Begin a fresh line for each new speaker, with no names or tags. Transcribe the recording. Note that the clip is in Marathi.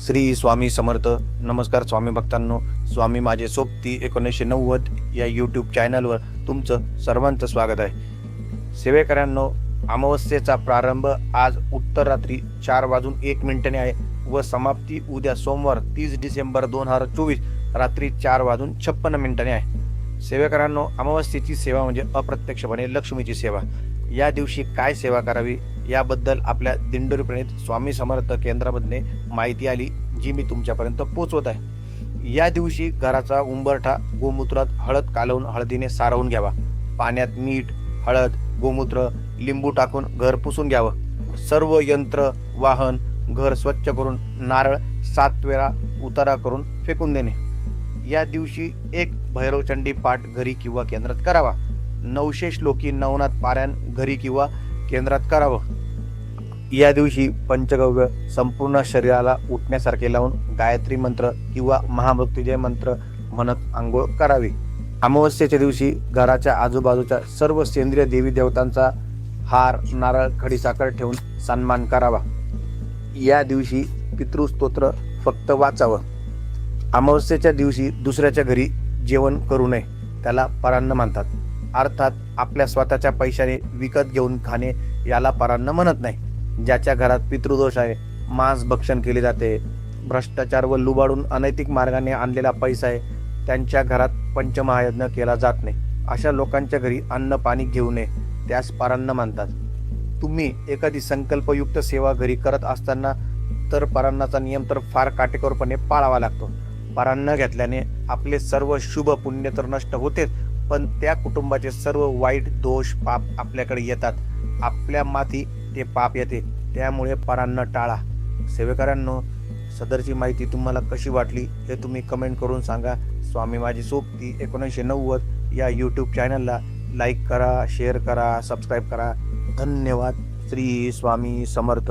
श्री स्वामी समर्थ. नमस्कार स्वामी भक्तांनो. स्वामी माझे सोबती एकोणीसशे नव्वद या यूट्यूब चॅनलवर तुमचं सर्वांचं स्वागत आहे. सेवेकऱ्यांनो अमावस्येचा प्रारंभ आज उत्तर रात्री चार वाजून एक मिनिटाने आहे व समाप्ती उद्या सोमवार तीस डिसेंबर दोन हजार चोवीस रात्री चार वाजून छप्पन्न मिनिटाने आहे. सेवेकरांनो अमावस्येची सेवा म्हणजे अप्रत्यक्षपणे लक्ष्मीची सेवा. या दिवशी काय सेवा करावी? याबद्दल आपल्या दिंडोरी प्रणित स्वामी समर्थ केंद्रामधने माहिती आली जी मी तुमच्यापर्यंत पोचवत आहे. या दिवशी घराचा उंबरठा गोमूत्रात हळद कालवून हळदीने सारवून घ्यावा. पाण्यात मीठ हळद गोमूत्र लिंबू टाकून घर पुसून घ्यावं. सर्व यंत्र वाहन घर स्वच्छ करून नारळ सात वेळा उतारा करून फेकून देणे. या दिवशी एक भैरवचंडी पाठ घरी किंवा केंद्रात करावा. नऊशे श्लोकी नवनाथ पारायण घरी किंवा केंद्रात करावं. या दिवशी पंचगव्य संपूर्ण शरीराला उठण्यासारखे लावून गायत्री मंत्र किंवा महामृत्युजय मंत्र म्हणत आंघोळ करावी. अमावस्येच्या दिवशी घराच्या आजूबाजूच्या सर्व सेंद्रिय देवी देवतांचा हार नारळ खडीसाखर ठेवून सन्मान करावा. या दिवशी पितृस्तोत्र फक्त वाचावं. अमावस्येच्या दिवशी दुसऱ्याच्या घरी जेवण करू नये त्याला परान्न म्हणतात अर्थात आपल्या स्वतःच्या पैशाने विकत घेऊन खाणे याला परान्न म्हणत नाही. ज्याच्या घरात पितृदोष आहे मांस भक्षण केले जाते. भ्रष्टाचार व लुबाडून अनैतिक मार्गाने आणलेला पैसा आहे त्यांच्या घरात पंचमहायज्ञ केला जात नाही. अशा लोकांच्या घरी अन्न पाणी घेऊ नये त्यास पारान्न मानतात. तुम्ही एखादी संकल्पयुक्त सेवा घरी करत असताना तर परान्नाचा नियम तर फार काटेकोरपणे पाळावा लागतो. परान्न घेतल्याने आपले सर्व शुभ पुण्य तर नष्ट होतेच पण त्या कुटुंबाचे सर्व वाईट दोष पाप आपल्याकडे येतात. आपल्या माती ते पाप येते. त्यामुळे परांना टाळा. सेवेकरांनो सदरची माहिती तुम्हाला कशी वाटली हे तुम्ही कमेंट करून सांगा. स्वामी माझी सोबती एकोणीसशे नव्वद या यूट्यूब चॅनलला लाईक करा शेअर करा सबस्क्राईब करा. धन्यवाद. श्री स्वामी समर्थ.